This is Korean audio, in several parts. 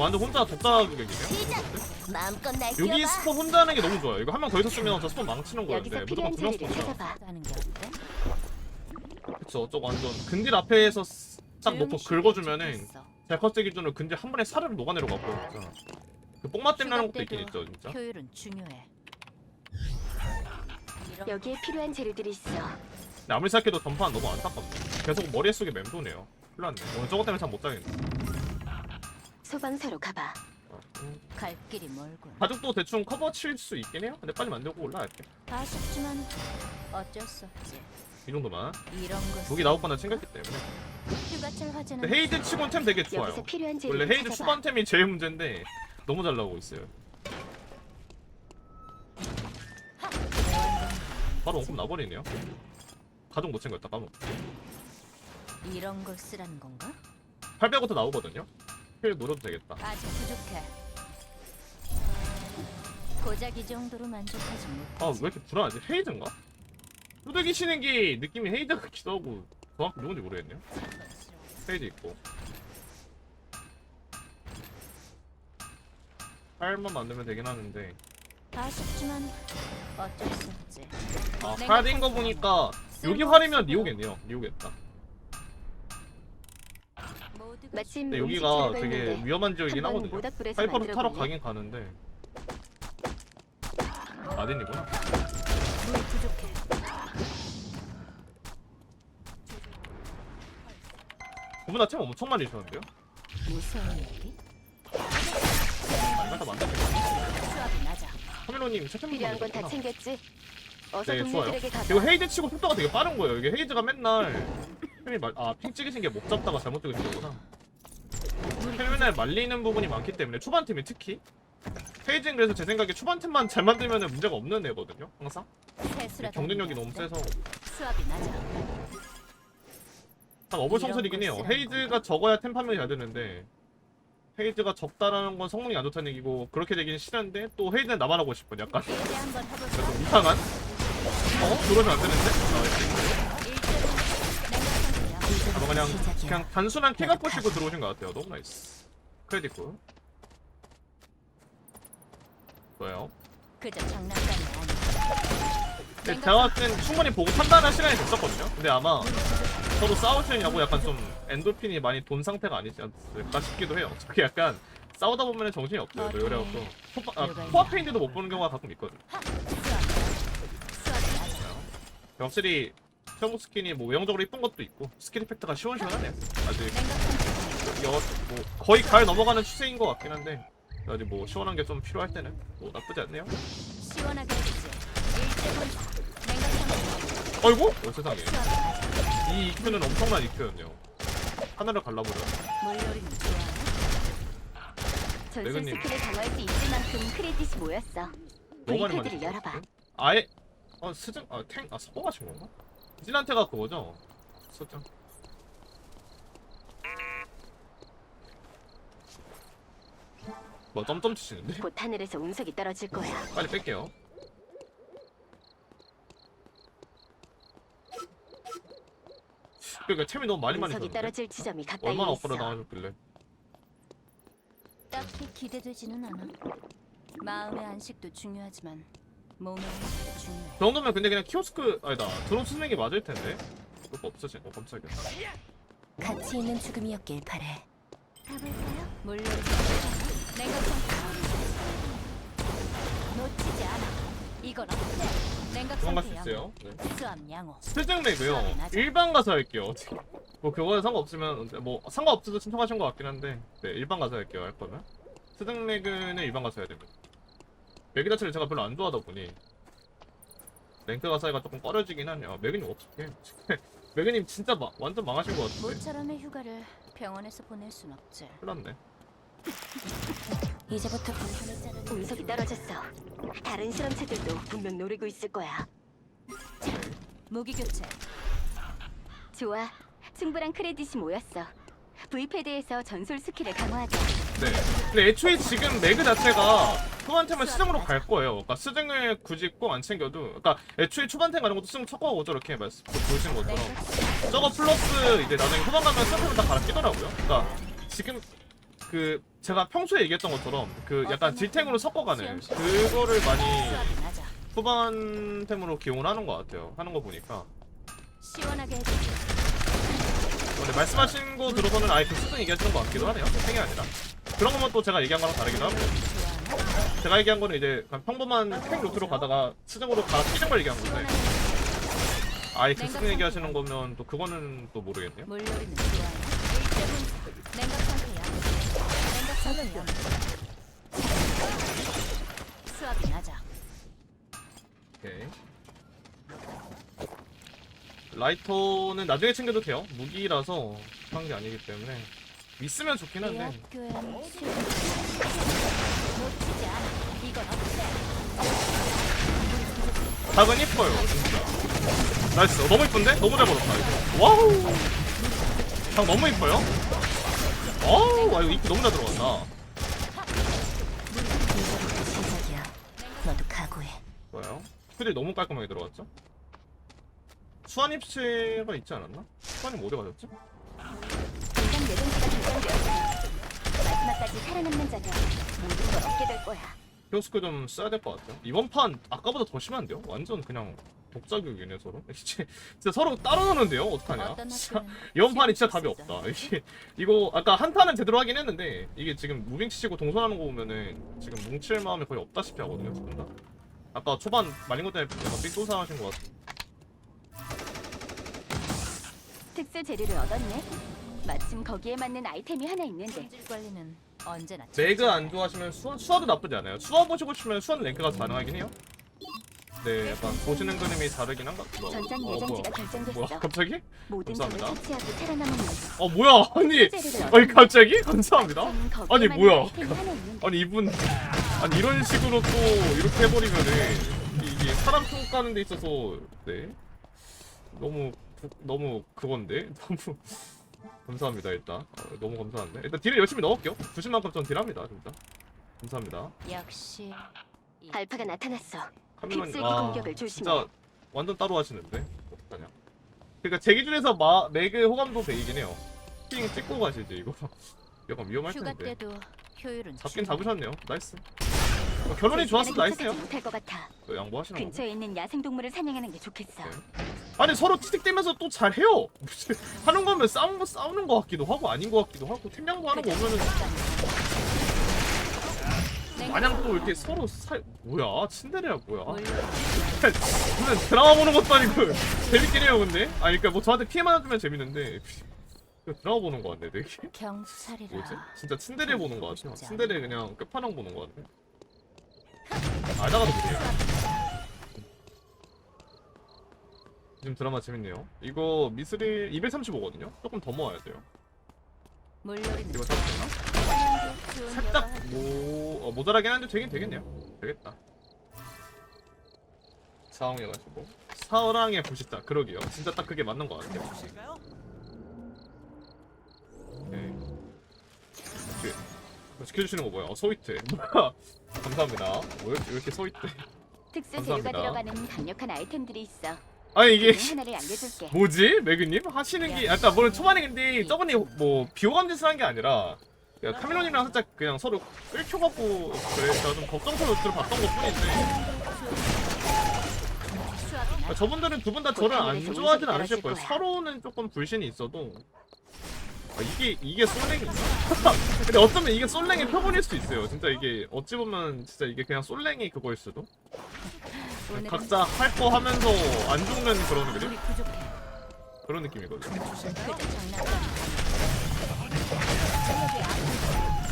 완전 혼자. 마음껏 날 여기 뛰어봐. 스폰 혼자 하는 게 너무 좋아요. 이거 한 명 더 있었으면 저 스폰 망치는 거였는데 무조건 두명 자리를 스폰이야. 찾아봐. 그쵸. 저거 완전 근딜 앞에서 딱 놓고 긁어주면은. 제커스 기준으로 근딜 한 번에 사르르 녹아내려가고. 그 뽕맛 때문에 하는 것도 있긴 있죠 진짜. 효율은 중요해. 여기에 필요한 재료들이 있어. 근데 아무리 생각해도 전판 너무 안타깝네. 계속 머릿속에 맴도네요. 큰일 났네. 오늘 저것 때문에 잠못 자겠네. 소방서로 가봐. 갈 길이 멀군. 가죽도 대충 커버 칠 수 있긴 해요. 근데 빨리 만들고 올라갈게. 아쉽지만 어쩔 수 없지. 이 정도만. 이런 무기 나올 거나 챙겼기 때문에. 휴가철 화제는 근데 헤이드 치곤 템 되게 좋아요. 여기서 필요한 원래 헤이드. 초반템이 제일 문제인데 너무 잘 나오고 있어요. 바로 원금 나버리네요. 가죽 못 챙겼다 까먹. 이런 걸 쓰라는 건가? 800부터 나오거든요. 힐 노려도 되겠다. 아직 부족해. 고작 이 정도로 만족하지 못하지. 아왜 이렇게 불안하지? 헤이드인가? 뚜들기 치는 게 느낌이 헤이드 같기도 하고 정확히 누군지 모르겠네요. 헤이드 있고. 팔만 만들면 되긴 하는데 아쉽지만 어쩔 수 없지. 아 내가 팔인 거 보니까 여기 활이면. 리오겠네요. 리오겠다. 마침 근데 여기가 되게 있는데 위험한 지역이긴 한번 하거든요. 모닥불에서 하이퍼로 만들어 타러? 가긴 가는데 아딘이구나. 물 부족해. 그분 아침 엄청 많이 주셨는데요? 무서운 얘기? 아, 이거 다 만들게. 수압이 낮아. 카멜로님 채팅 필요한 건다 챙겼지. 어서 네, 좋아요. 동료들에게 가봐. 이거 헤이드 치고 속도가 되게 빠른 거예요. 이게 헤이드가 맨날 말, 아, 핑 찍으신 게 못 잡다가 잘못 찍으신 거구나. 맨날 말리는 부분이 많기 때문에 초반 팀이 특히 헤이즈는 그래서 제 생각에 초반 팀만 잘 만들면 문제가 없는 애거든요. 항상 경쟁력이 너무 세서. 참 어불성설이긴 해요. 헤이즈가 적어야 템 판명이 잘 되는데 헤이즈가 적다라는 건 성능이 안 좋다는 얘기고 그렇게 되기는 싫은데 또 헤이즈는 나만 하고 싶은 한번 해볼까? 약간 좀 이상한 어? 그러면 안 되는데? 아, 그냥. 그냥 단순한 킬각 보시고 들어오신 것 같아요. 너무 나이스. 크레딧 굿. 좋아요. 그저 장난감이. 근데 제가 봤을 땐 충분히 보고 판단할 시간이 됐었거든요. 근데 아마 서로 싸우시느냐고 약간 좀 엔돌핀이 많이 돈 상태가 아니지 않을까 싶기도 해요. 저게 약간 싸우다 보면 정신이 없어요. 그래갖고 포- 아? 코앞에 있는데도 못 보는 경우가 가끔 있거든. 확실히 최고 스킨이 뭐 외형적으로 이쁜 것도 있고 스킬 이펙트가 시원시원하네요. 아직. 여, 뭐 거의 가을 넘어가는 추세인 것 같긴 한데 아직 뭐 시원한 게 좀 필요할 때는 뭐 나쁘지 않네요. 시원하게 해주지. 아이고 어, 세상에. 이 EQ는 엄청난 EQ였네요. 하늘을 갈라버려. 전술 레그님. 스킬을 강화할 수 있을 만큼 크레딧이 모였어. 너무 많이 V패드를 만졌어. 열어봐. 아예 어 스승 아탱아 서버 가신 건가? 진한테가 그거죠. 서장. 뭐 점점 치시는데? 곧 하늘에서 운석이 떨어질 거야. 빨리 뺄게요. 그러니까 템이 너무 많이 많이 운석이 줬는데 떨어질 지점이 가까이 얼마나. 업그레 나와줬길래 딱히 기대되지는 않아. 마음의 안식도 중요하지만 그 정도면 근데 그냥 키오스크 아니다 드론 쓰는 게 맞을 텐데 그거 없어지 어 깜짝이야 가치 있는 죽음이었길 바래. 가볼까요? 물놀이 냉각 상태. 놓치지 않아. 이건 어때? 냉각 도망갈 수 상태 있어요 네. 양호. 레고요 일반 가서 할게요 뭐 그거에 상관없으면 뭐 상관없어도 신청하신 것 같긴 한데 네 일반 가서 할게요 할 거면 레그는 일반 가서 해야 됩니다 매기 자체를 제가 별로 안 좋아하다 보니 랭크 가사가 조금 꺼려지긴 하네요 아, 매그님 어떡해 매그님 진짜 마, 완전 망하신 것 같은데 모처럼의 휴가를 병원에서 보낼 순 없지. 큰일 났네 이제부터 운석이 떨어졌어. 다른 실험체들도 분명 노리고 있을 거야. 무기 교체. 좋아. 충분한 크레딧이 모였어. V패드에서 전술 스킬을 강화하자. 네. 근데 애초에 지금 매그 자체가 초반템은 스승으로 갈 거예요. 그러니까 스승을 굳이 꼭 안 챙겨도, 그러니까 애초에 초반템 가는 것도 척하고 오죠 이렇게 말씀 보시는 것처럼. 냉각 저거 플러스 이제 나중에 후반 가면 스승템을 다 갈아 끼더라고요. 그러니까 지금 그 제가 평소에 얘기했던 것처럼 그 약간 딜탱으로 섞어가는 그거를 많이. 후반템으로 기용을 하는 것 같아요. 하는 거 보니까. 시원하게. 근데 말씀하신 거 들어서는 아예 그 수준 얘기하시는 것 같기도 하네요. 탱이 아니라. 그런 거면 또 제가 얘기한 거랑 다르기도 하고. 제가 얘기한 거는 이제 그냥 평범한 탱 루트로 가다가 수정으로 가 끼는 걸 얘기한 건데. 아예 그 수준 얘기하시는 거면 또 그거는 또 모르겠네요. 물놀이는 좋아하나? 냉각 상태야. 냉각 상태야. 수압이 낮아. 오케이. 라이터는 나중에 챙겨도 돼요. 무기라서 한게 아니기 때문에 있으면 좋긴 한데 학교엔 수업 놓치지 않아. 이 닭은 이뻐요. 나이스. 어, 너무 이쁜데? 너무 잘 걸었다 이거. 와우. 닭 너무 이뻐요. 어우, 와 이거 이쁘 너무 잘 들어간다. 시작이야. 너도 각오해. 좋아요. 스킬이 너무 깔끔하게 들어갔죠? 수완 입시가 있지 않았나? 수완이 어디? 인간 내정지가 결정되었으니 마지막까지 살아남는 자가 모든 걸 얻게 될 거야. 히오스크 좀 써야 될 것 같아요. 이번 판 아까보다 더 심한데요? 완전 그냥 독자격이네 서로. 진짜, 진짜 서로 따로 노는데요? 어떡하냐? 어떤 진짜 학교는 이번 판이 진짜 답이 없다. 이게 이거 아까 한타는 제대로 하긴 했는데 이게 지금 무빙 치시고 동선하는 거 보면은 지금 뭉칠 마음이 거의 없다시피 하거든요, 두분 다. 아까 초반 말린 것 때문에 약간 삑도사하신 것 같아. 특수 재료를 얻었네. 마침 거기에 맞는 아이템이 하나 있는데 품질 관리는 언제나 매그 안 좋아하시면 수화, 수화도 나쁘지 않아요. 수화 보시고 싶으면 수화는 랭크가 가능하긴 해요. 네, 약간 보시는 그림이 다르긴 한가? 뭐, 전장 어, 예정지가 뭐야. 결정됐어. 뭐야, 갑자기? 모든 점을 감사합니다. 어, 뭐야, 아니, 아니. 갑자기? 감사합니다. 거기에 아니, 맞는 뭐야. 아이템이 하나 있는데 아니, 이분, 아니, 이런 식으로 또, 이렇게 해버리면은, 이게 사람 평가하는 데 있어서, 네. 너무, 부- 너무 그건데? 너무, 감사합니다, 일단. 어, 너무 감사한데. 일단 딜을 열심히 넣을게요. 주신 만큼 전 딜합니다, 진짜. 감사합니다. 역시 이- 알파가 나타났어. 픽셀기 아, 공격을 조심해. 진짜 완전 따로 하시는데 어떡하냐 그러니까 제 기준에서 마, 매그 호감도 베이긴 해요 핑 찍고 가시지 이거 약간 위험할 휴가 텐데 때도 효율은 잡긴 중요해. 잡으셨네요 나이스 어, 결론이 못할 것 같아. 또 양보하시는 거 근처에 있는 야생 동물을 사냥하는 게 좋겠어. 네. 아니 서로 티틱대면서 또 잘해요. 하는 거면 싸우는 거 싸우는 거 같기도 하고 아닌 거 같기도 하고 팀양보 하는 거 보면은. 마냥 또 이렇게 서로 사 뭐야? 친데레야 뭐야? 무슨 드라마 보는 것도 아니고 재밌긴 해요 근데. 아니 그니까 뭐 저한테 피해만 주면 재밌는데. 드라마 보는 거 같네 되게. 뭐지? 진짜 친데레 보는 거 같아요 친데레 그냥 끝판왕 보는 거 같네. 알다가도 못해요 지금 드라마 재밌네요. 이거 미스릴 235거든요? 조금 더 모아야 돼요. 이거? 좋은 살짝 모... 어, 모자라긴 한데 되긴 되겠네요. 되겠다. 사왕해가지고. 사랑의 부시다 그러게요. 진짜 딱 그게 맞는 것 같아요. 네. 그, 뭐 지켜주시는 거 뭐야? 어 소이트. 뭐야? 감사합니다. 왜, 이렇게- 왜 이렇게 소이트? 특수 감사합니다. 재료가 들어가는 강력한 아이템들이 있어. 아니 이게 그 하나를 알려줄게. 뭐지 매그님 하시는 게 아까 물론 초반에 근데 저번에 뭐 비호감 짓을 한 게 아니라 그냥 카밀론이랑 살짝 그냥 서로 끌켜갖고 그래서 좀 걱정스러운 것들을 봤던 것 뿐인데 낮아. 저분들은 두 분 다 저를 안 좋아하진 않으실 거예요. 서로는 조금 불신이 있어도 아, 이게 이게 솔랭인가? 근데 어쩌면 이게 솔랭의 표본일 수도 있어요 진짜 이게 어찌 보면 진짜 이게 그냥 솔랭이 그거일 수도 각자 할 거 하면서 안 죽는 그런 그림. 그런 느낌이거든요 그저 장난감.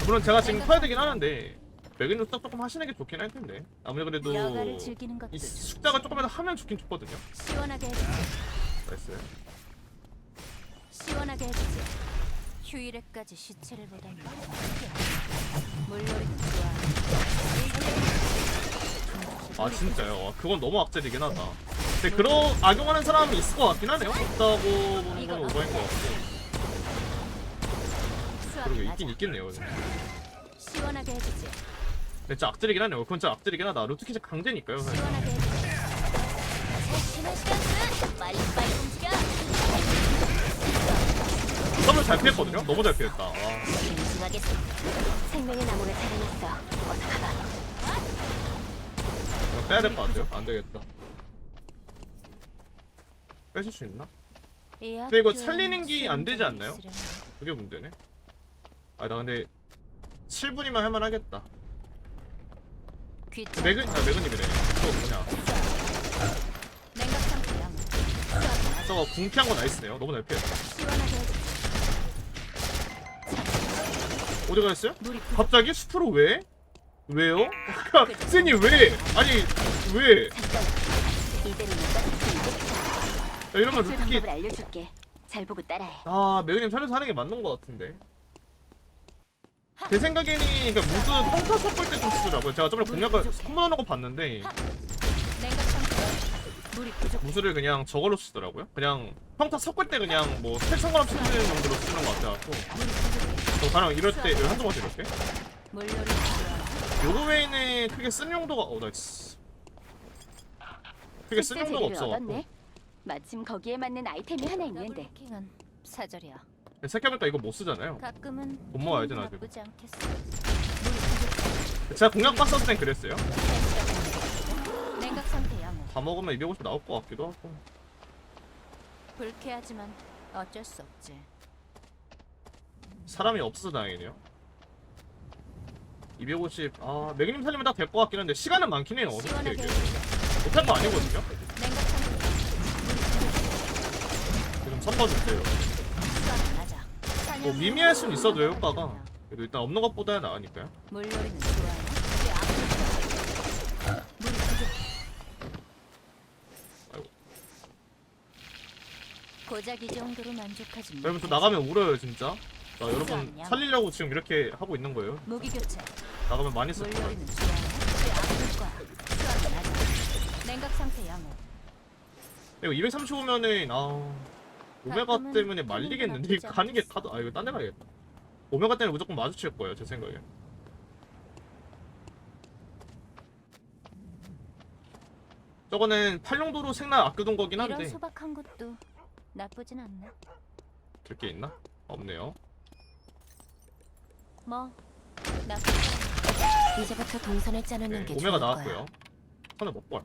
물론 제가 지금 커야 되긴 하는데 매그님 딱 조금 하시는 게 좋긴 할 텐데 아무래도 여가를 즐기는 것도 이 숙자가 조금이라도 하면 좋긴 좋거든요 시원하게 해주지. 나이스 시원하게 해주지. 휴일에까지 시체를 보다니. 물놀이는 좋아. 아 진짜요? 와, 그건 너무 악질이긴 하다 근데 그런 악용하는 사람이 있을 것 같긴 하네요 없다고 보는 건 오버인 것 같고 그리고 있긴. 있겠네요 시원하게 해주지. 진짜 악질이긴 하네요 그건 진짜 악질이긴 하다 루트키즈 강제니까요 사실. 시원하게 해주지. 제시는 시간은 빨리빨리 움직여. 썸을 잘 피했거든요? 너무 잘 피했다 와. 정하겠습니다. 생명의 나무를 살려냈어. 어서 가봐. 빼야 될 것 같아요. 안 되겠다. 빼실 수 있나? 근데 이거 살리는 게 안 되지 않나요? 그게 문제네. 아 나 근데 7분이면 할만 하겠다. 귀찮. 매근 아 매근님이네. 그거 뭐냐? 저거 궁피한 거 나이스네요. 너무 해주지. 어디 부족. 갑자기 숲으로 왜? 왜요? 그러니까 스님 왜? 아니 왜? 이대로. 야, 이러면 탈출 루키 방법을 알려줄게. 잘 보고 따라해. 아 매그님 살려서 하는 게 맞는 것 같은데 제 생각에는 그러니까 무드 평타 섞을 때좀 쓰더라고요 제가 저번에 공략을 선물하는 거 봤는데. 물이 부족. 무술을 그냥 저걸로 쓰더라고요 그냥 평타 섞을 때 그냥 뭐 스택 상관없이 쓰는 정도로 쓰는 것 물이 부족해. 저 가령 이럴 때 한두 번씩 이렇게 물놀이. 요거 외에는 크게 쓴 용도가 어 나이스 크게 쓴 특수 용도가 재료를 얻었네. 마침 거기에 맞는 아이템이 하나 있는데. 더블킹은 사절이야. 생각해보니까 이거 못 쓰잖아요 가끔은 돈 모아야지, 나 나쁘지 않겠어. 물이 부족해. 제가 공략 봤었을 땐 그랬어요 냉각 상태 양호. 다 먹으면 250 나올 것 같기도 하고 불쾌하지만 어쩔 수 없지. 사람이 없어서 다행이네요. 250. 아, 매그님 살리면 딱 될 것 같긴 한데 시간은 많긴 해요. 어떻게 이게. 못할 거 아니거든요. 지금 선봐주세요. 수학은 하자. 뭐 미미할 순 있어도 효과가 그래도 일단 없는 것보다는 나으니까요. 물놀이는 좋아요. 고작 이 정도로 만족하지 못. 여러분 저 나가면 울어요 진짜. 나 여러분 살리려고 지금 이렇게 하고 있는 거예요. 무기 교체. 나가면 많이 쓸. 물놀이는 아플 거야? 수학은. 냉각 상태 양호. 이거 235면은 아 오메가 가끔은 때문에 말리겠는데 나쁘지 가는 게 않겠어. 가도 아 이거 딴 데 가야겠다. 오메가 때문에 무조건 마주칠 거예요 제 생각에. 저거는 팔용도로 생날 아껴둔 거긴 이런 한데 소박한 것도 나쁘진 않네. 될 게 있나? 없네요. 뭐 나쁘지 이제부터 동선을 짜놓는 네, 게 오메가 좋을 나왔고요. 손을 먹고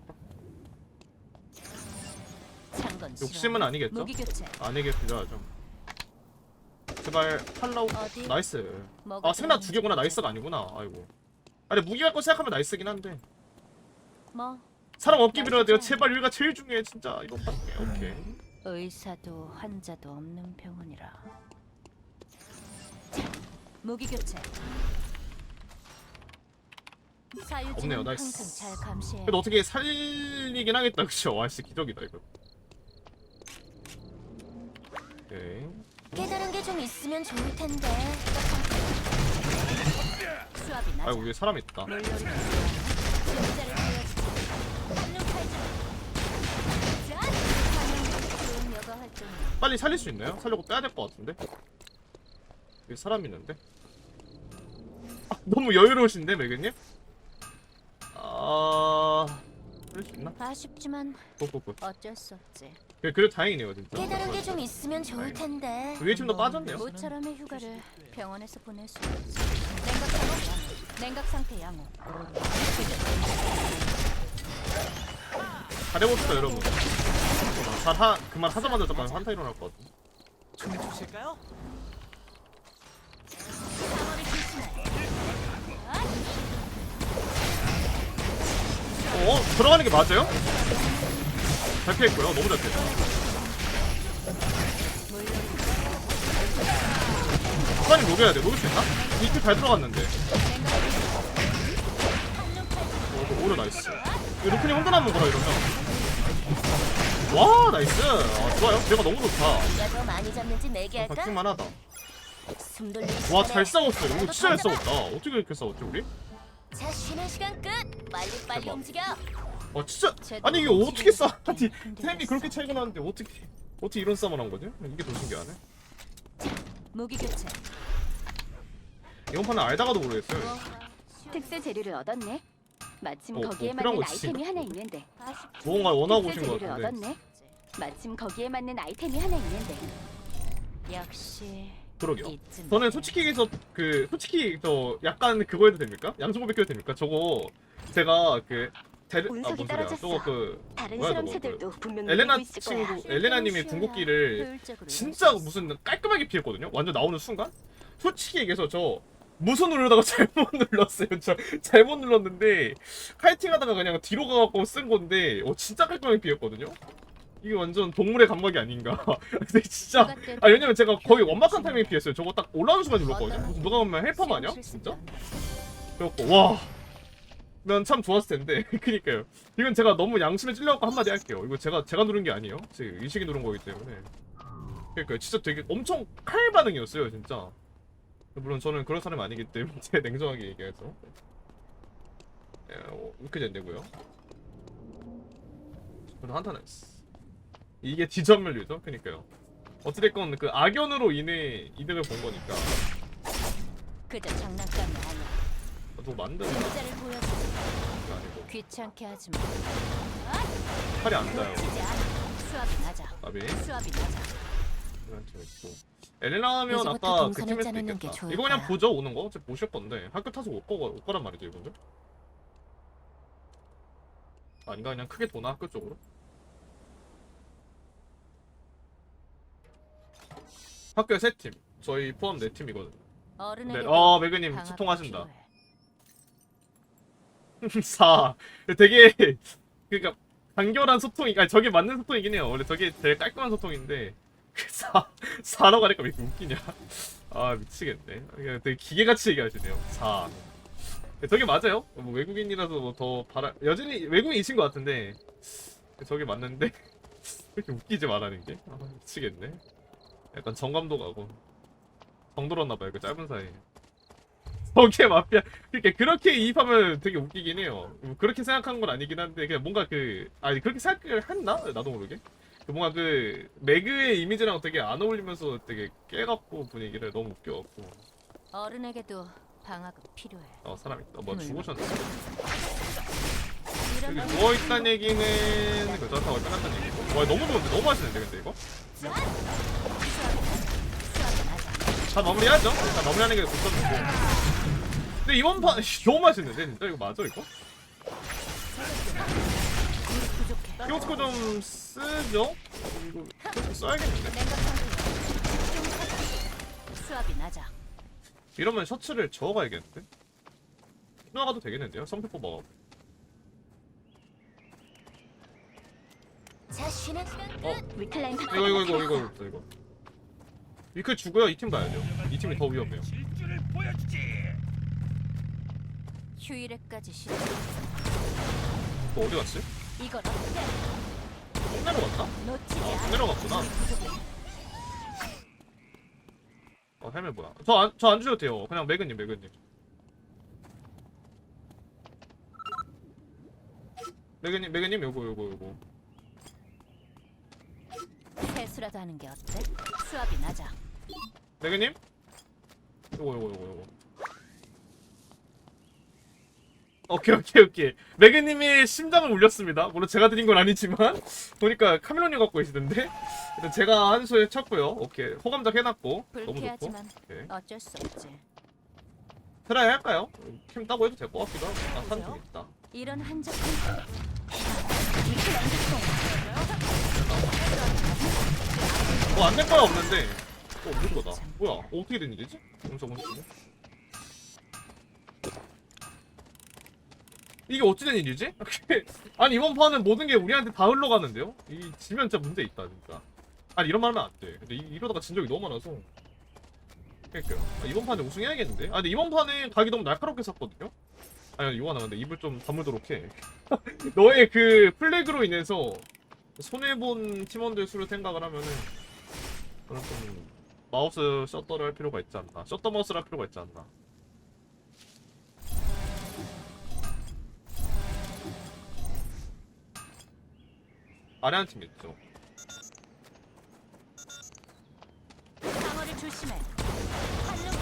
싫어. 욕심은 아니겠죠? 무기 교체. 아니게 필요하죠. 제발 팔라우 어디? 나이스. 아 생나 두 개구나 나이스가 아니구나. 아이고. 아니 무기 갈거 생각하면 나이스긴 한데 뭐 사람 없기 빌어야 돼요. 제발 여기가 제일 중요해 진짜 이거 받게 오케이. 의사도 환자도 없는 병원이라. 자, 무기 교체. 없네요, 나이스. 그래도 어떻게 살리긴 하겠다 그쵸? 와씨 기적이다 이거. 오케이. 깨달은 게 좀 있으면 좋을 텐데. 수압이 낮아. 아이고 위에 사람 있다. 짠! 좋은 여가. 빨리 살릴 수 있나요? 살려고 빼야 될 것 같은데. 여기 사람 있는데. 아, 너무 여유로우신데 매그님? 아 살릴 수 있나? 아쉽지만 굿굿굿. 어쩔 수 없지. 그래, 그래 다행이네요 진짜. 깨달은 게 좀 있으면 좋을 텐데. 위에 팀도 빠졌네요. 모처럼의 휴가를 병원에서 보낼 수 없지. 냉각 상태 양호. 냉각 상태 양호. 잘해봅시다 여러분. 잘 하 그만 하자마자 잠깐 한타 일어날 것 같아. 춤을 추실까요? 어 들어가는 게 맞아요? 잘 피했고요. 너무 잘. 물놀이 수관이 녹여야 돼. 녹일 수 있나? 이틀 잘 들어갔는데. 오, 오히려 나이스. 이 루크님 혼자 남은 거라 이러면. 와 나이스. 아, 좋아요. 내가 너무 좋다. 할까? 바뀔만 하다. 숨 돌리기 와 전에 잘 싸웠어. 이거 진짜 잘. 싸웠다. 어떻게 이렇게 싸웠지 우리? 자 쉬는 시간 끝. 빨리 빨리 대박. 움직여. 와 진짜 아니 이게 어떻게 싸? 아니 템이 그렇게 차이가 나는데 어떻게 어떻게 이런 싸움을 한 거지? 이게 더 신기하네. 무기 교체. 이번 판은 알다가도 모르겠어요. 특수 재료를 얻었네. 마침 어, 거기에 어, 필요한 맞는 거지. 아이템이 하나 있는데. 무언가 원하고 특수 오신 것 재료를 같은데. 얻었네. 마침 거기에 맞는 아이템이 하나 있는데. 역시 그러게요. 이쯤 저는 돼. 솔직히 얘기해서 그 솔직히 저 약간 그거 해도 됩니까? 양심고 베껴도 됩니까? 저거 제가 그 데르 아뭔 운석이 소리야? 떨어졌어. 저거 그 다른 뭐야, 실험 새들도 분명 엘레나 놀고 있을 거야. 친구 엘레나님이 쉴 궁극기를 진짜 무슨 깔끔하게 피했거든요. 완전 나오는 순간 솔직히 얘기해서 저 무슨 누르다가 잘못 눌렀어요. 저 잘못 눌렀는데 카이팅하다가 그냥 뒤로 가갖고 쓴 건데 어 진짜 깔끔하게 피했거든요. 이게 완전 동물의 감각이 아닌가. 근데 진짜 아 왜냐면 제가 거의 완막한 타이밍에 피했어요. 저거 딱 올라오는 순간 눌렀거든요. 무슨 누가 보면 헬퍼 마냐? 진짜? 그래갖고 와. 난참 좋았을 텐데. 그니까요. 이건 제가 너무 양심에 찔려갖고 한마디 할게요. 이거 제가 제가 누른 게 아니에요. 제 의식이 누른 거기 때문에. 그러니까 진짜 되게 엄청 칼 반응이었어요, 진짜. 물론 저는 그런 사람이 아니기 때문에 냉정하게 얘기해서. 예, 어, 이렇게 된다고요. 저는 했어. 이게 지전멸류죠, 그니까요. 어찌됐건 그 악연으로 인해 이득을 본 거니까. 그저 장난감이 아니야. 또 만드는 보여줘. 게 아니고 귀찮게 하지 마. 팔이 안 닿아요. 않아. 수압이 낮아. 나비 수압이 낮아. 있고. 엘레나 하면 이제부터 아까 그 동선을 팀일 수도 짜는 게 있겠다. 좋을 이거 그냥 거야. 보죠 오는 거. 어차피 보실 건데 학교 타서 올 거, 올 거란 말이죠 이분들. 아닌가 그냥 크게 도나 학교 쪽으로. 학교에 세 팀. 저희 포함 네 팀이거든. 어른에게 네. 어 매그님 소통하신다. 필요해. 4. 되게 그러니까 간결한 소통이 아니 저게 맞는 소통이긴 해요. 원래 저게 제일 깔끔한 소통인데 4 4라고 하니까 왜 이렇게 웃기냐? 아 미치겠네. 그냥 되게 기계같이 얘기하시네요. 4. 저게 맞아요. 뭐 외국인이라서 뭐 더 바라 여전히 외국인이신 것 같은데 저게 맞는데 왜 이렇게 웃기지 말하는 게? 아 미치겠네. 약간 정감도 가고 정들었나봐요 그 짧은 사이에. 저게 마피아. 그러니까 그렇게 이입하면 되게 웃기긴 해요. 뭐 그렇게 생각한 건 아니긴 한데 그냥 뭔가 그 아니 그렇게 생각을 했나? 나도 모르게. 그 뭔가 그 매그의 이미지랑 되게 안 어울리면서 되게 깨갖고 분위기를 너무 웃겨갖고. 어른에게도 방학은 필요해. 어 사람 있다. 뭐 음. 죽으셨네 이런 여기 누워 있다는 얘기는 그 저렇다고 끝났다는 얘기고. 와 너무 좋은데? 너무 맛있는데 근데 이거. 다 마무리하죠. 다 마무리하는 게 좋던데 근데 이번 판 너무 맛있는데 진짜 이거 맞아 이거. 키오스코 좀 쓰죠 이거 키오스코 써야겠는데. 이러면 셔츠를 저어가야겠는데? 나가도 되겠는데요? 시간 끝. 어? 이거 이거 이거 이거 이거 이거 위클 죽어요 이 팀 봐야죠 이 팀이 더 위험해요 휴일에까지 쉬어. 또 어디 갔지? 이걸 어때? 놓치지 어, 않아. 내려갔구나. 우리 부족해. 어 헬멧 뭐야 저 안 저 안 주셔도 돼요 그냥 매그님 매그님 매그님 매그님 요거 요거 요거 세수라도 하는 게 어때? 수압이 낮아. 매그님 요거 요거 요거 요거 오케이 오케이 오케이 매그님이 심장을 울렸습니다 물론 제가 드린 건 아니지만 보니까 카멜론이 갖고 계시던데 일단 제가 한 수에 쳤고요 오케이 호감작 해놨고 너무 좋고 오케이. 어쩔 수 없지. 트라이 할까요? 캠 따고 해도 될 것 같기도 하고 아. 산중 있다 이런 한적 뭐안될 거야 없는데 또 없는 거다 뭐야 어떻게 된 일이지? 엄청 엄청 이게 어찌 된 일이지? 아니 이번 판은 모든 게 우리한테 다 흘러가는데요? 이 지면 진짜 문제 있다 진짜 아니 이런 말 하면 안돼 근데 이, 이러다가 진 적이 너무 많아서 그러니까 아, 이번 판에 우승해야겠는데? 아 근데 이번 판에 각이 너무 날카롭게 샀거든요? 아니 이거 하나 근데 입을 좀 다물도록 해 너의 그 플래그로 인해서 손해본 팀원들 수를 생각을 하면은 저는 좀 마우스 셔터를 할 필요가 있지 않나 셔터 마우스를 할 필요가 있지 않나 아래 한 팀 있죠 방어를 조심해. 한눈!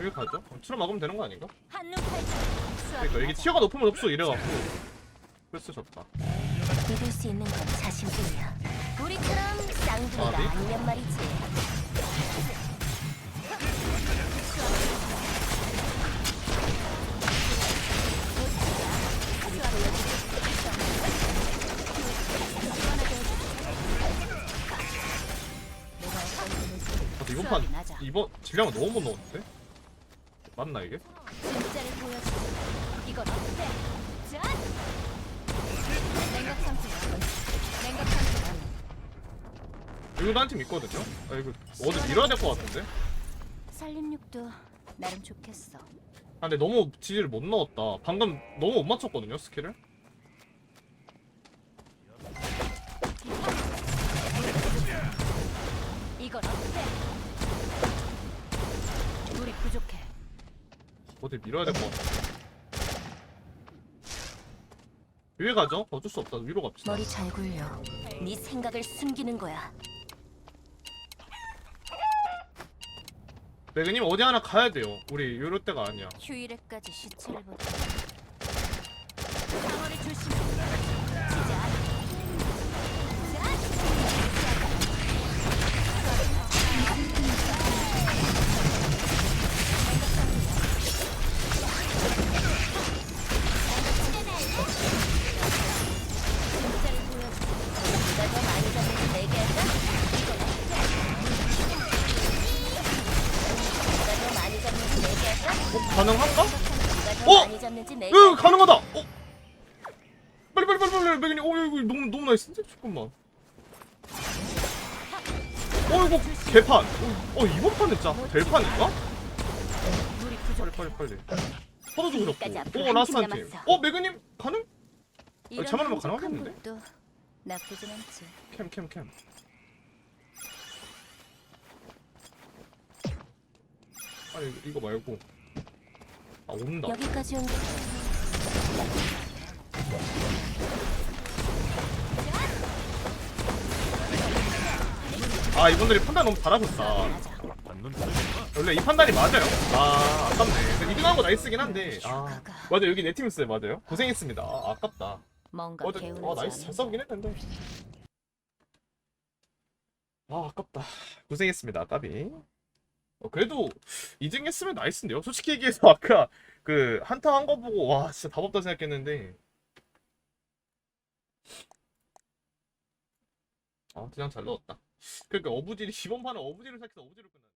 여기 가죠? 추로 막으면 되는 거 아닌가? 한눈 그러니까 낮아. 티어가 높으면 높수 이래갖고 그래서 좋다 믿을 수 있는 건 자신뿐이야. 우리처럼 쌍둥이가 아, 네? 아니면 말이지. 이번 판 이번 질량은 너무 못 넣었는데? 맞나 이게? 진짜를 보여줘. 이건 어때? 짠! 냉각 상태야. 냉각 상태야. 여기도 한팀 있거든요? 아 이거 어디 밀어야 될 것 같은데? 살림육도 나름 좋겠어. 아 근데 너무 지지를 못 넣었다 방금 너무 못 맞췄거든요 스킬을? 어디 밀어야 될 것 같아 위에 가죠? 어쩔 수 없다 위로 갑시다 머리 잘 굴려. 네 생각을 숨기는 거야. 매그님 어디 하나 가야 돼요 우리 요럴 때가 아니야 휴일에까지 시체를 보자. 상어를 조심 잠깐만 어 이거 개판 어, 어 이번 판은 진짜 될 판인가? 물이 빨리. 빨리 빨리 여기까지 그렇고 오한 라스트 팀 한팀. 어 매그님 가능? 자만하면 한적한 가능하겠는데? 곳도 나쁘진 않지. 캠캠 캠. 아니 이거- 이거 말고 아 온다 여기까지 온 아 이분들이 판단 너무 잘하셨다. 원래 이 판단이 맞아요. 아 아깝네. 근데 이등한 거 나이스긴 한데. 아 맞아 여기 내 팀 있어요. 맞아요. 고생했습니다. 아, 아깝다. 뭔가 어, 근데- 아 나이스. 잘. 싸우긴 했는데. 아 아깝다. 고생했습니다. 까비. 어, 그래도 2등 했으면 나이스인데요? 솔직히 얘기해서 아까 그 한타 한 거 보고 와 진짜 답 없다 생각했는데. 아 그냥 잘 넣었다 그러니까 어부질이 이번 판은 어부질을 생각해서 어부질을 끝났네